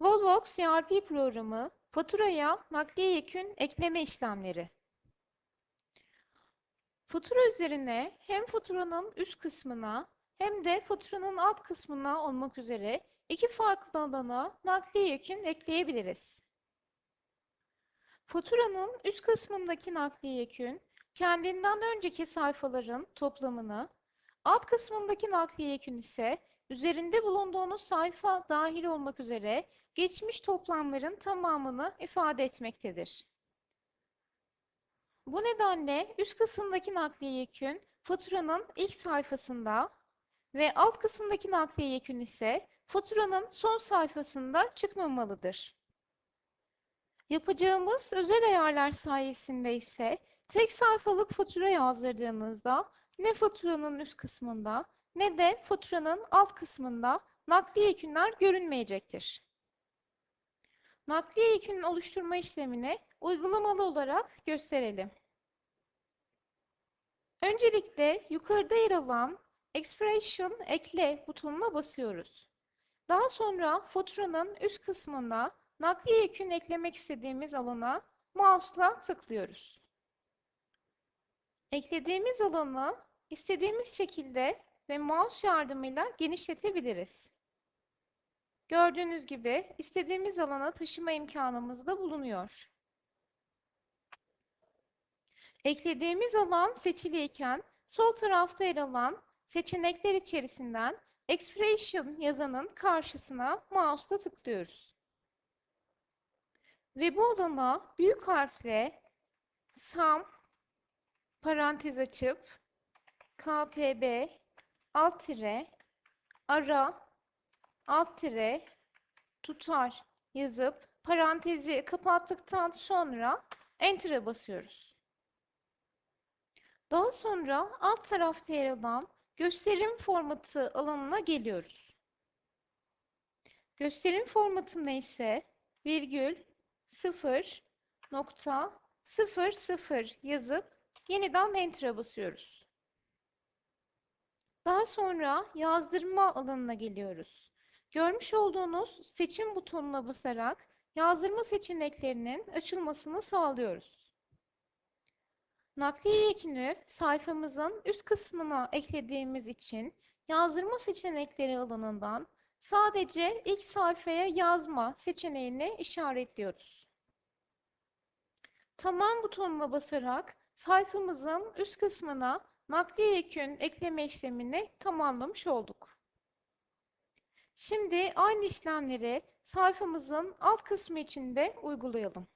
Volvox ERP programı, faturaya nakliye yekün ekleme işlemleri. Fatura üzerine hem faturanın üst kısmına hem de faturanın alt kısmına olmak üzere iki farklı alana nakliye yekün ekleyebiliriz. Faturanın üst kısmındaki nakliye yekün, kendinden önceki sayfaların toplamını, alt kısmındaki nakliye yekün ise üzerinde bulunduğunuz sayfa dahil olmak üzere geçmiş toplamların tamamını ifade etmektedir. Bu nedenle üst kısımdaki nakliye yekün faturanın ilk sayfasında ve alt kısımdaki nakliye yekün ise faturanın son sayfasında çıkmamalıdır. Yapacağımız özel ayarlar sayesinde ise tek sayfalık fatura yazdırdığınızda ne faturanın üst kısmında ne de faturanın alt kısmında nakliye yekünler görünmeyecektir. Nakliye yekünün oluşturma işlemini uygulamalı olarak gösterelim. Öncelikle yukarıda yer alan Expression ekle butonuna basıyoruz. Daha sonra faturanın üst kısmında nakliye yekün eklemek istediğimiz alana mouse'la tıklıyoruz. Eklediğimiz alanı istediğimiz şekilde ve mouse yardımıyla genişletebiliriz. Gördüğünüz gibi istediğimiz alana taşıma imkanımız da bulunuyor. Eklediğimiz alan seçiliyken sol tarafta yer alan seçenekler içerisinden Expression yazanın karşısına mouse'la tıklıyoruz. Ve bu alana büyük harfle sum parantez açıp KPB alt tire ara alt tire tutar yazıp parantezi kapattıktan sonra Enter'a basıyoruz. Daha sonra alt tarafta yer alan gösterim formatı alanına geliyoruz. Gösterim formatında ise virgül 0 nokta 00 yazıp yeniden Enter'a basıyoruz. Daha sonra yazdırma alanına geliyoruz. Görmüş olduğunuz seçim butonuna basarak yazdırma seçeneklerinin açılmasını sağlıyoruz. Nakliye yekünü sayfamızın üst kısmına eklediğimiz için yazdırma seçenekleri alanından sadece ilk sayfaya yazma seçeneğini işaretliyoruz. Tamam butonuna basarak sayfamızın üst kısmına nakliye yekün ekleme işlemini tamamlamış olduk. Şimdi aynı işlemleri sayfamızın alt kısmı için de uygulayalım.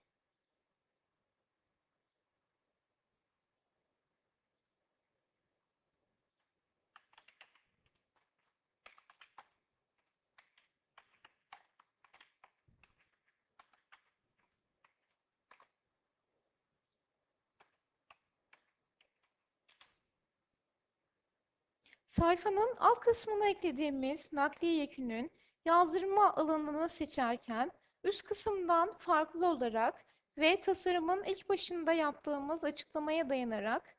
Sayfanın alt kısmına eklediğimiz nakliye yekünün yazdırma alanını seçerken üst kısımdan farklı olarak ve tasarımın ilk başında yaptığımız açıklamaya dayanarak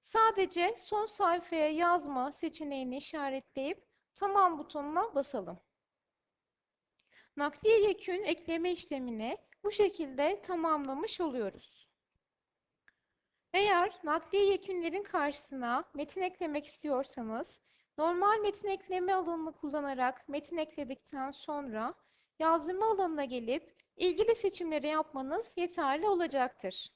sadece son sayfaya yazma seçeneğini işaretleyip tamam butonuna basalım. Nakliye yekün ekleme işlemini bu şekilde tamamlamış oluyoruz. Eğer nakliye yekünlerin karşısına metin eklemek istiyorsanız, normal metin ekleme alanını kullanarak metin ekledikten sonra yazdırma alanına gelip ilgili seçimleri yapmanız yeterli olacaktır.